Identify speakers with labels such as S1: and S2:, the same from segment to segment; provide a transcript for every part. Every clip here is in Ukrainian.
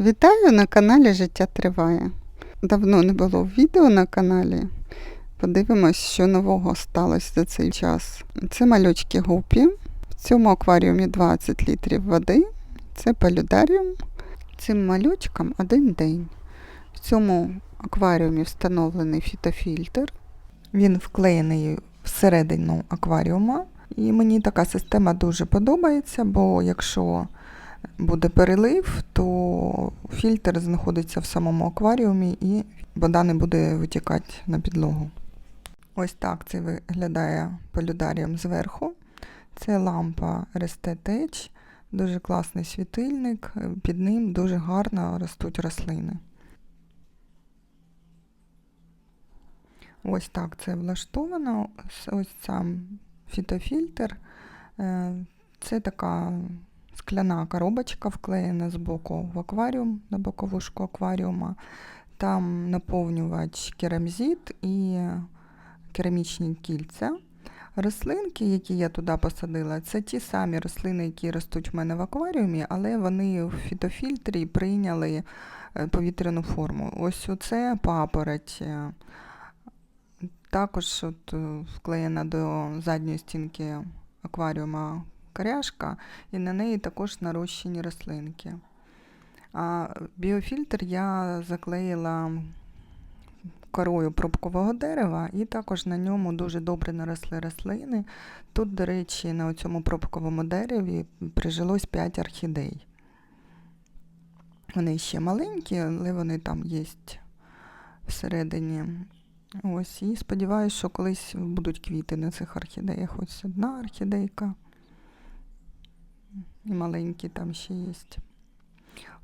S1: Вітаю на каналі Життя Триває. Давно не було відео на каналі. Подивимось, що нового сталося за цей час. Це малючки гупі. В цьому акваріумі 20 літрів води. Це полюдаріум. Цим малючкам один день. В цьому акваріумі встановлений фітофільтр. Він вклеєний всередину акваріума. І мені така система дуже подобається, бо якщо буде перелив, то фільтр знаходиться в самому акваріумі і вода не буде витікати на підлогу. Ось так це виглядає полюдаріум зверху. Це лампа RST Tech, дуже класний світильник, під ним дуже гарно ростуть рослини. Ось так це влаштовано. Ось сам фітофільтр. Е, Це така скляна коробочка вклеєна з боку в акваріум, на бокову шку акваріума. Там наповнювач керамзит і керамічні кільця. Рослинки, які я туди посадила, це ті самі рослини, які ростуть в мене в акваріумі, але вони в фітофільтрі прийняли е, повітряну форму. Ось оце папороть. Також от е, вклеєна до задньої стінки акваріума коряшка, і на неї також нарощені рослинки. А біофільтр я заклеїла корою пробкового дерева, і також на ньому дуже добре наросли рослини. Тут, до речі, на цьому пробковому дереві прижилось 5 орхідей. Вони ще маленькі, але вони там є всередині. Ось, і сподіваюся, що колись будуть квіти на цих орхідеях. Ось одна орхідейка. І маленькі там ще є.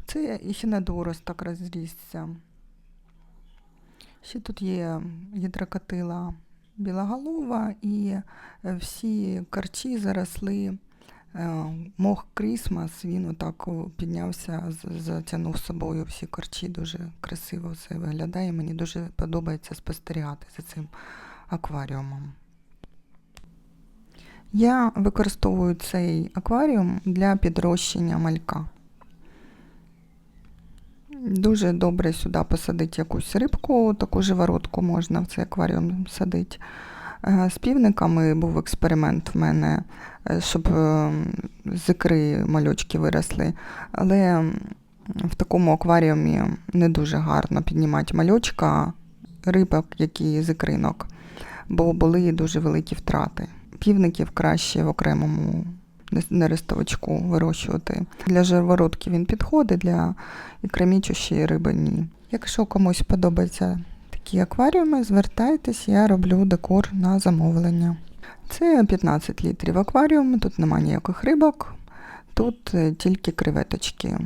S1: Це ехінодорос так розрісся. Ще тут є гідрокотила білоголова і е, всі карчі заросли. е, Мох Крісмас, він отак піднявся, затягнув з собою всі корчі, дуже красиво все виглядає. Мені дуже подобається спостерігати за цим акваріумом. Я використовую цей акваріум для підрощення малька. Дуже добре сюди посадити якусь рибку, таку живородку можна в цей акваріум садити. Е, З півниками був експеримент в мене, е, щоб е, з ікри мальочки виросли. Але в такому акваріумі не дуже гарно піднімати мальочка, рибок, які з ікринок, бо були дуже великі втрати. Півників краще в окремому нерестовичку вирощувати. Для живородки він підходить, для ікромічущої риби ні. Якщо комусь подобаються такі акваріуми, звертайтесь, я роблю декор на замовлення. Це 15 літрів акваріум, тут немає ніяких рибок, тут е, тільки креветочки.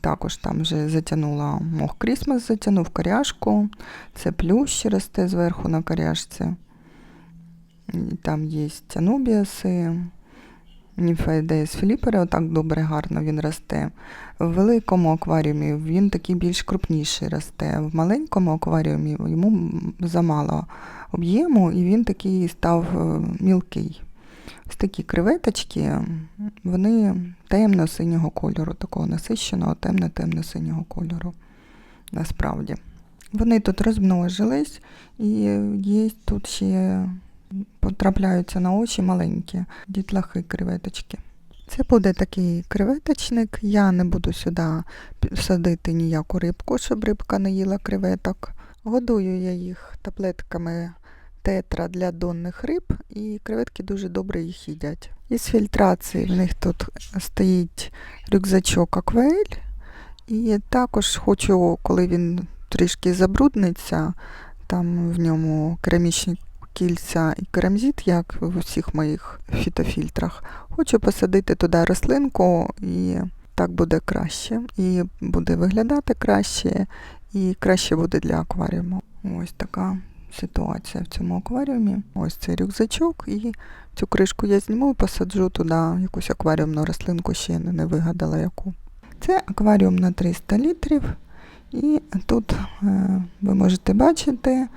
S1: Також там вже затягнула мох Крісмас, затягнув коряшку. Це плющ росте зверху на коряшці. Там є анубіаси, німфоїдеїс філіпери, отак добре, гарно він росте. В великому акваріумі він такий більш крупніший росте. В маленькому акваріумі йому замало об'єму, і він такий став е, мілкий. Ось такі креветочки, вони темно-синього кольору, такого насищеного, темно-темно-синього кольору. Насправді. Вони тут розмножились, і є тут ще потрапляються на очі маленькі дітлахи креветочки. Це буде такий креветочник. Я не буду сюди садити ніяку рибку, щоб рибка не їла креветок. Годую я їх таблетками тетра для донних риб, і креветки дуже добре їх їдять. Із фільтрації в них тут стоїть рюкзачок Акваель. І також хочу, коли він трішки забрудниться, там в ньому керамічні кільця і керамзит, як в усіх моїх фітофільтрах. Хочу посадити туди рослинку, і так буде краще. І буде виглядати краще, і краще буде для акваріуму. Ось така ситуація в цьому акваріумі. Ось цей рюкзачок, і цю кришку я зніму і посаджу туди якусь акваріумну рослинку, ще не, не вигадала яку. Це акваріум на 300 літрів. І тут е, ви можете бачити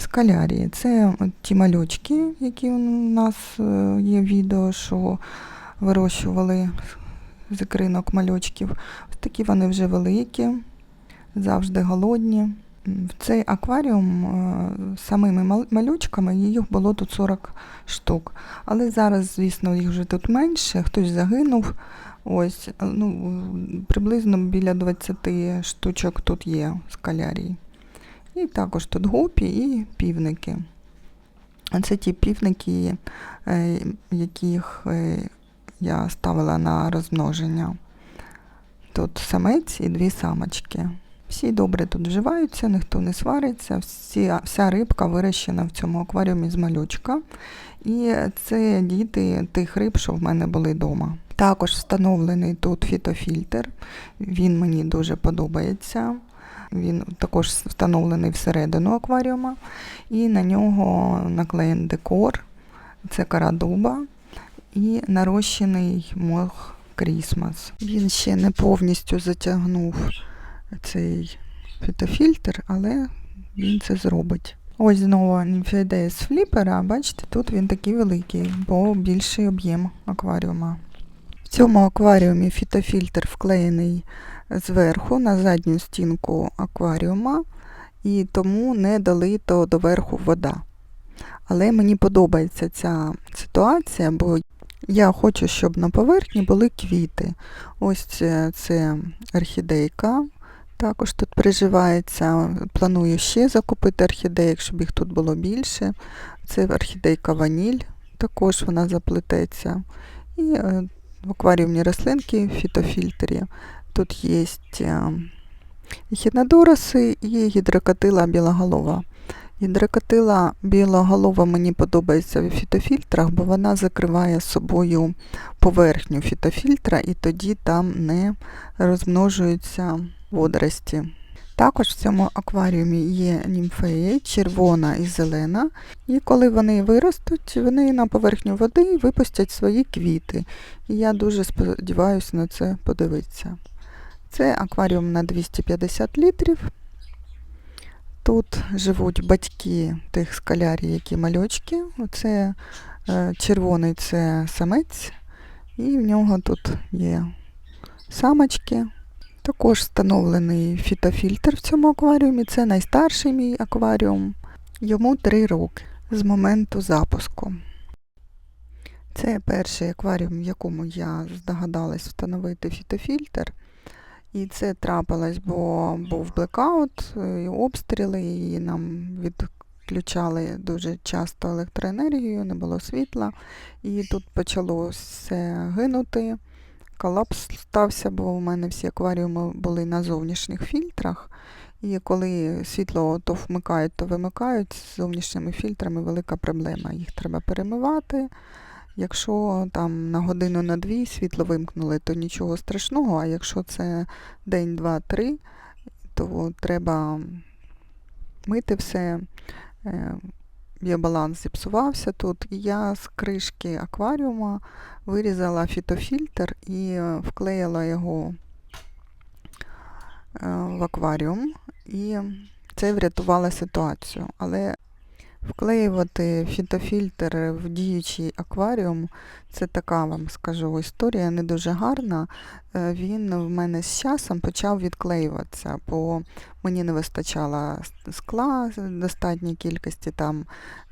S1: скалярії. Це ті малючки, які у нас е, є відео, що вирощували з ікринок мальочків. Ось такі вони вже великі, завжди голодні. В цей акваріум е, самими малючками їх було тут 40 штук. Але зараз, звісно, їх вже тут менше, хтось загинув. Ось, е, ну, приблизно біля 20 штучок тут є скалярій. І також тут гупі і півники. Це ті півники, е, яких е, я ставила на розмноження. Тут самець і дві самочки. Всі добре тут вживаються, ніхто не свариться, всі, вся рибка вирощена в цьому акваріумі з малючка. І це діти тих риб, що в мене були вдома. Також встановлений тут фітофільтр. Він мені дуже подобається. Він також встановлений всередину акваріума. І на нього наклеєн декор. Це кара дуба і нарощений мох Крісмас. Він ще не повністю затягнув цей фітофільтр, але він це зробить. Ось знову німфеодея з фліпера. Бачите, тут він такий великий, бо більший об'єм акваріума. В цьому акваріумі фітофільтр вклеєний зверху на задню стінку акваріума, і тому не долито доверху вода. Але мені подобається ця ситуація, бо я хочу, щоб на поверхні були квіти. Ось це, це орхідейка. Також тут приживається. Планую ще закупити орхідеїк, щоб їх тут було більше. Це орхідейка ваніль, також вона заплететься. І е, в акваріумні рослинки в фітофільтрі. Тут є хінодороси і гідрокотила білоголова. Гідрокотила білоголова мені подобається в фітофільтрах, бо вона закриває собою поверхню фітофільтра і тоді там не розмножуються водорості. Також в цьому акваріумі є німфеї, червона і зелена, і коли вони виростуть, вони на поверхню води випустять свої квіти. І я дуже сподіваюся на це подивитися. Це акваріум на 250 літрів. Тут живуть батьки тих скалярій, які мальочки. Оце е, червоний це самець, і в нього тут є самочки. Також встановлений фітофільтр в цьому акваріумі. Це найстарший мій акваріум. Йому 3 роки з моменту запуску. Це перший акваріум, в якому я здогадалась встановити фітофільтр. І це трапилось, бо був блекаут, і обстріли, і нам відключали дуже часто електроенергію, не було світла. І тут почало все гинути. Колапс стався, бо у мене всі акваріуми були на зовнішніх фільтрах. І коли світло то вмикають, то вимикають, з зовнішніми фільтрами велика проблема. Їх треба перемивати. Якщо там на годину на дві світло вимкнули, то нічого страшного, а якщо це день, два, три, то треба мити все. Е, Біобаланс зіпсувався тут. І я з кришки акваріума вирізала фітофільтр і е, вклеїла його е, в акваріум. І це врятувало ситуацію. Але Вклеювати фітофільтр в діючий акваріум це така вам скажу історія не дуже гарна. Е, Він в мене з часом почав відклеюватися, бо мені не вистачало скла в достатній кількості, там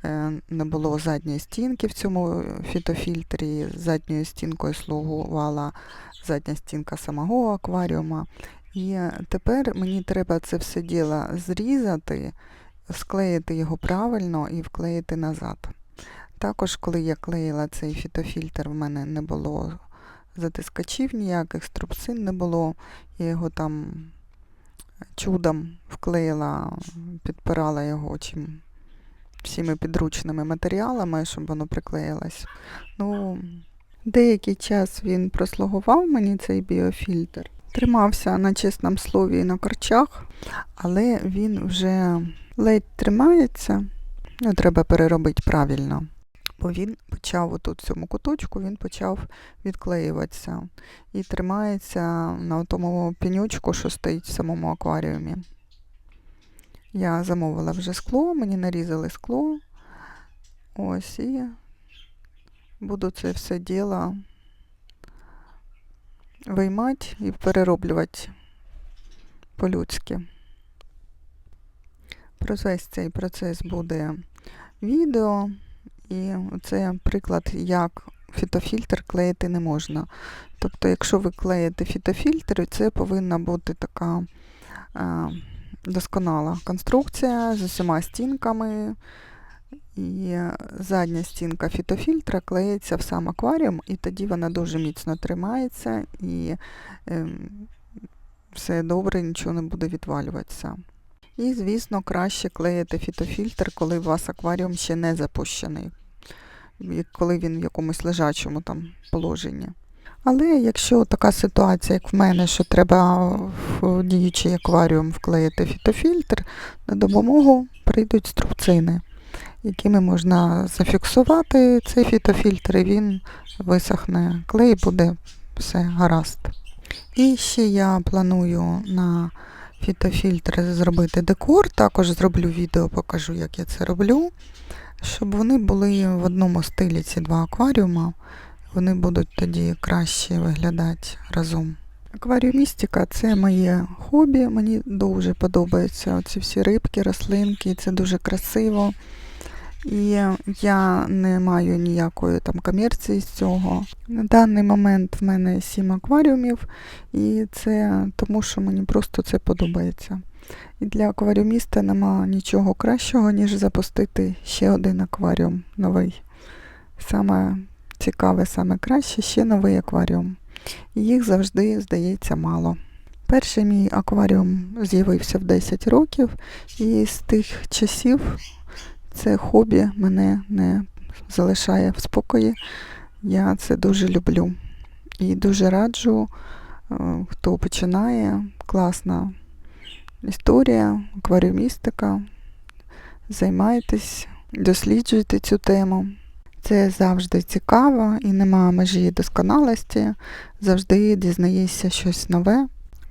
S1: е, не було задньої стінки в цьому фітофільтрі. Задньою стінкою слугувала задня стінка самого акваріума. І тепер мені треба це все діло зрізати склеїти його правильно і вклеїти назад. Також, коли я клеїла цей фітофільтр, в мене не було затискачів ніяких, струбцин не було. Я його там чудом вклеїла, підпирала його чим всіми підручними матеріалами, щоб воно приклеїлось. Ну, Деякий час він прослугував мені цей біофільтр. Тримався на чесному слові і на корчах, але він вже ледь тримається. Ну, треба переробити правильно. Бо він почав отут в цьому куточку, він почав відклеюватися і тримається на тому пенючку, що стоїть в самому акваріумі. Я замовила вже скло, мені нарізали скло. Ось і буду це все діло виймати і перероблювати по-людськи. Про весь цей процес буде відео, і це приклад, як фітофільтр клеїти не можна. Тобто, якщо ви клеїте фітофільтр, це повинна бути така е, досконала конструкція з усіма стінками. І задня стінка фітофільтра клеїться в сам акваріум, і тоді вона дуже міцно тримається і е, все добре, нічого не буде відвалюватися. І, звісно, краще клеїти фітофільтр, коли у вас акваріум ще не запущений, коли він в якомусь лежачому там положенні. Але якщо така ситуація, як в мене, що треба в діючий акваріум вклеїти фітофільтр, на допомогу прийдуть струбцини, якими можна зафіксувати цей фітофільтр, і він висохне клей, буде все гаразд. І ще я планую на фітофільтр зробити декор. Також зроблю відео, покажу, як я це роблю. Щоб вони були в одному стилі ці два акваріума. Вони будуть тоді краще виглядати разом. Акваріумістика це моє хобі. Мені дуже подобаються оці всі рибки, рослинки, це дуже красиво. І я не маю ніякої там комерції з цього. На даний момент в мене сім акваріумів, і це тому, що мені просто це подобається. І для акваріуміста нема нічого кращого, ніж запустити ще один акваріум новий. Саме цікаве, саме краще ще новий акваріум. І їх завжди здається мало. Перший мій акваріум з'явився в 10 років, і з тих часів це хобі мене не залишає в спокої. Я це дуже люблю. І дуже раджу, е, хто починає. Класна історія, акваріумістика. Займайтесь, досліджуйте цю тему. Це завжди цікаво і нема межі досконалості. Завжди дізнаєшся щось нове.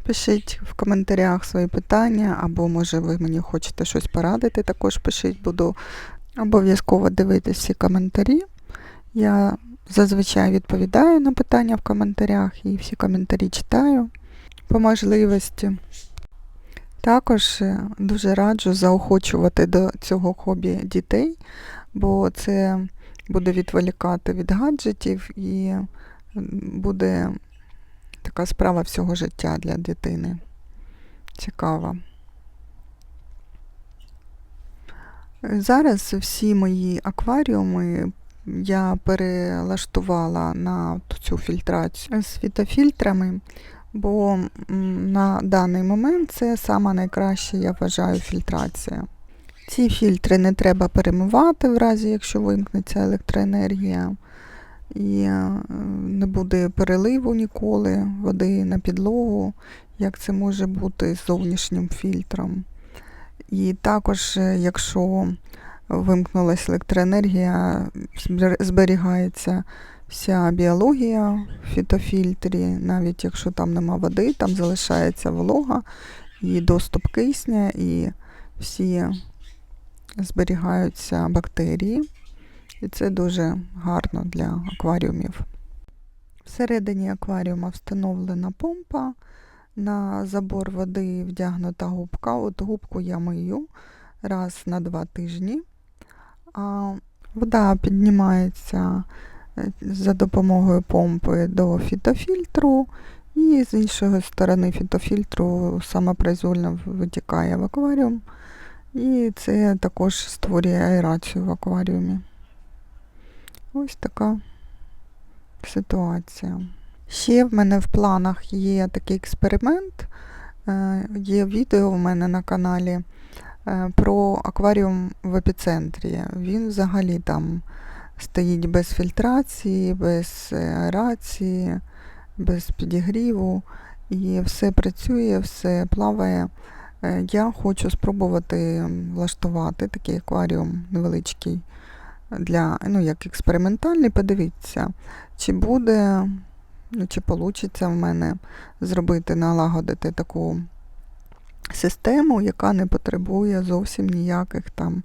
S1: Пишіть в коментарях свої питання, або, може, ви мені хочете щось порадити, також пишіть, буду обов'язково дивитися всі коментарі. Я зазвичай відповідаю на питання в коментарях і всі коментарі читаю по можливості. Також е, дуже раджу заохочувати до цього хобі дітей, бо це буде відволікати від гаджетів і буде така справа всього життя для дитини. Цікава. Зараз всі мої акваріуми я перелаштувала на цю фільтрацію з фітофільтрами, бо на даний момент це сама найкраща, я вважаю, фільтрація. Ці фільтри не треба перемивати, в разі, якщо вимкнеться електроенергія, і е, не буде переливу ніколи води на підлогу, як це може бути з зовнішнім фільтром. І також, е, якщо вимкнулася електроенергія, зберігається вся біологія в фітофільтрі, навіть якщо там нема води, там залишається волога і доступ кисня, і всі зберігаються бактерії. І це дуже гарно для акваріумів. Всередині акваріума встановлена помпа. На забор води вдягнута губка. От губку я мию раз на два тижні. А вода піднімається е, за допомогою помпи до фітофільтру, і з іншої сторони фітофільтру самопроизвольно витікає в акваріум. І це також створює аерацію в акваріумі. Ось така ситуація. Ще в мене в планах є такий експеримент. Е, є відео у мене на каналі е, про акваріум в епіцентрі. Він взагалі там стоїть без фільтрації, без аерації, без підігріву. І все працює, все плаває. Е, я хочу спробувати влаштувати такий акваріум невеличкий для, ну, як експериментальний, подивіться, чи буде, ну, чи вийде в мене зробити, налагодити таку систему, яка не потребує зовсім ніяких там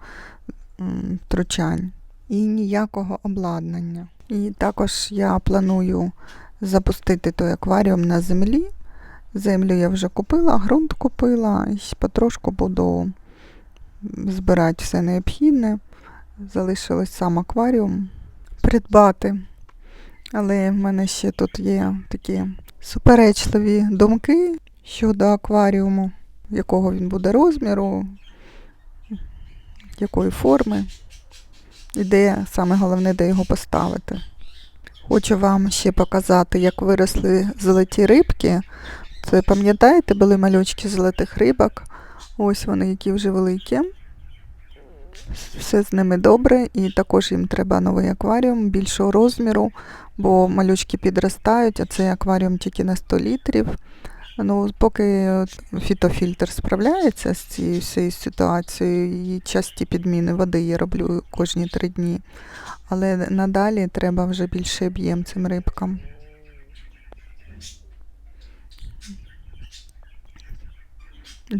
S1: втручань і ніякого обладнання. І також я планую запустити той акваріум на землі. Землю я вже купила, ґрунт купила і потрошку буду збирати все необхідне. Залишилось сам акваріум придбати. Але в мене ще тут є такі суперечливі думки щодо акваріуму, якого він буде розміру, якої форми, і де саме головне, де його поставити. Хочу вам ще показати, як виросли золоті рибки. Це пам'ятаєте, були малючки золотих рибок. Ось вони, які вже великі. Все з ними добре, і також їм треба новий акваріум більшого розміру, бо малючки підростають, а цей акваріум тільки на 100 літрів. Ну, поки фітофільтр справляється з цією всією ситуацією, і часті підміни води я роблю кожні три дні. Але надалі треба вже більший об'єм цим рибкам.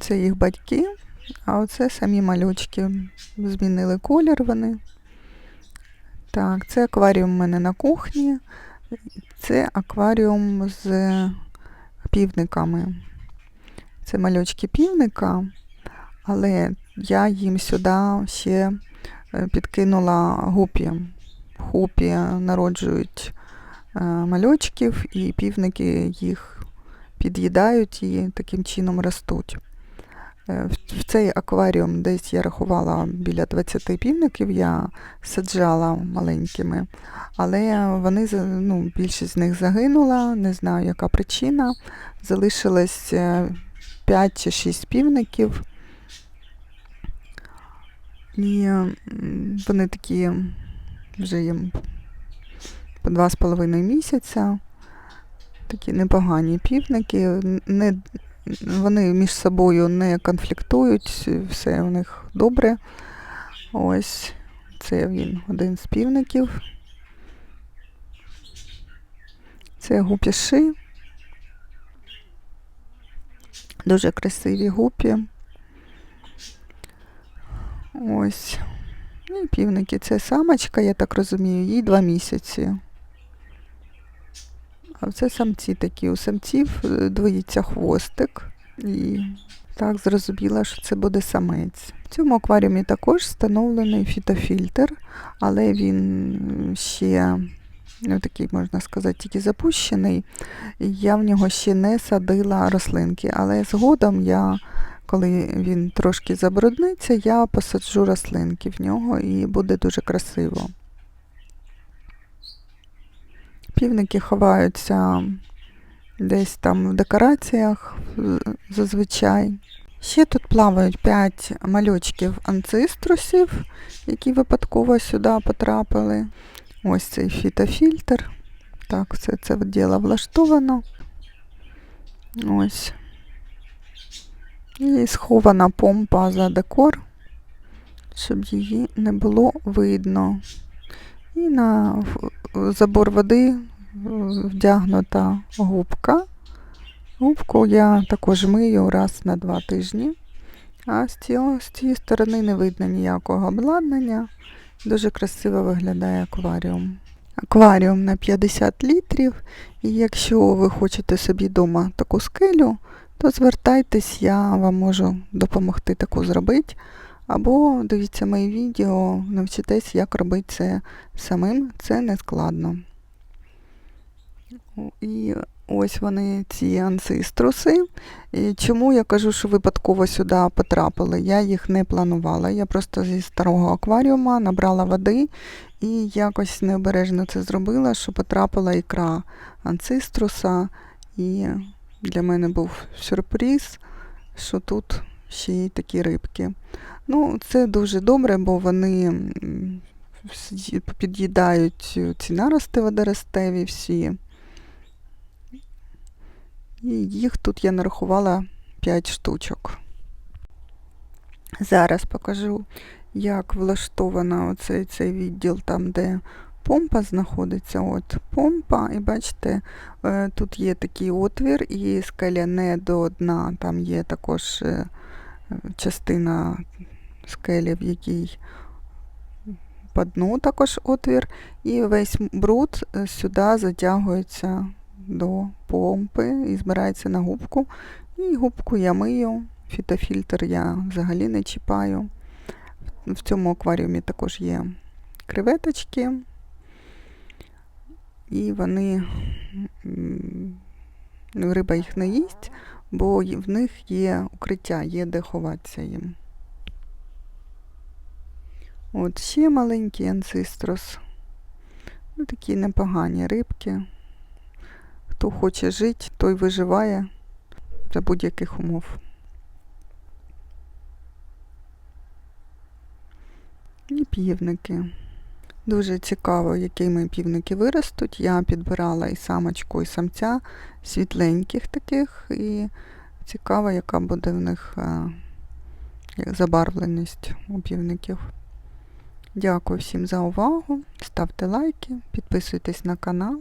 S1: Це їх батьки, а оце самі малючки. Змінили колір вони. Так, це акваріум у мене на кухні. Це акваріум з півниками. Це малючки півника, але я їм сюди ще е, підкинула гупі. Гупі народжують е, мальочків, і півники їх під'їдають і таким чином ростуть. Е, В цей акваріум десь я рахувала біля 20 півників, я саджала маленькими, але вони, ну, більшість з них загинула, не знаю, яка причина. Залишилось 5 чи 6 півників. І вони такі вже їм по два з половиною місяця. Такі непогані півники. Не, вони між собою не конфліктують, все у них добре. Ось це він один з півників. Це гупіши. Дуже красиві гупі. Ось. Ну і півники. Це самочка, я так розумію, їй два місяці. А це самці такі. У самців е, двоїться хвостик. І так зрозуміла, що це буде самець. В цьому акваріумі також встановлений фітофільтр, але він ще ну, такий, можна сказати, тільки запущений. Я в нього ще не садила рослинки, але згодом я, коли він трошки забрудниться, я посаджу рослинки в нього і буде дуже красиво. Півники ховаються десь там в декораціях зазвичай. Ще тут плавають 5 мальочків анциструсів, які випадково сюди потрапили. Ось цей фітофільтр. Так, все це діло влаштовано. Ось. І схована помпа за декор, щоб її не було видно. І на забор води вдягнута губка. Губку я також мию раз на два тижні. А з цієї сторони не видно ніякого обладнання. Дуже красиво виглядає акваріум. Акваріум на 50 літрів. І якщо ви хочете собі вдома таку скелю, то звертайтесь, я вам можу допомогти таку зробити. Або дивіться мої відео, навчитесь, як робити це самим. Це не складно. І ось вони, ці анциструси. І чому я кажу, що випадково сюди потрапили? Я їх не планувала. Я просто зі старого акваріума набрала води і якось необережно це зробила, що потрапила ікра анциструса. І для мене був сюрприз, що тут ще й такі рибки. Ну, це дуже добре, бо вони під'їдають ці нарости водоростеві всі. І їх тут я нарахувала 5 штучок. Зараз покажу, як влаштовано оцей цей відділ, там, де помпа знаходиться. От помпа, і бачите, е, тут є такий отвір, і скеля не до дна, там є також е, частина скелі, в якій по дну також отвір, і весь бруд е, сюди затягується до помпи і збирається на губку. І губку я мию, фітофільтр я взагалі не чіпаю. В цьому акваріумі також є креветочки. І вони риба їх не їсть, бо в них є укриття, є де ховатися їм. От ще маленький анцистрос. Ну, такі непогані рибки. Хто хоче жити, той виживає за будь-яких умов. І півники. Дуже цікаво, якими півники виростуть. Я підбирала і самочку, і самця світленьких таких, і цікаво, яка буде в них е, забарвленість у півників. Дякую всім за увагу. Ставте лайки, підписуйтесь на канал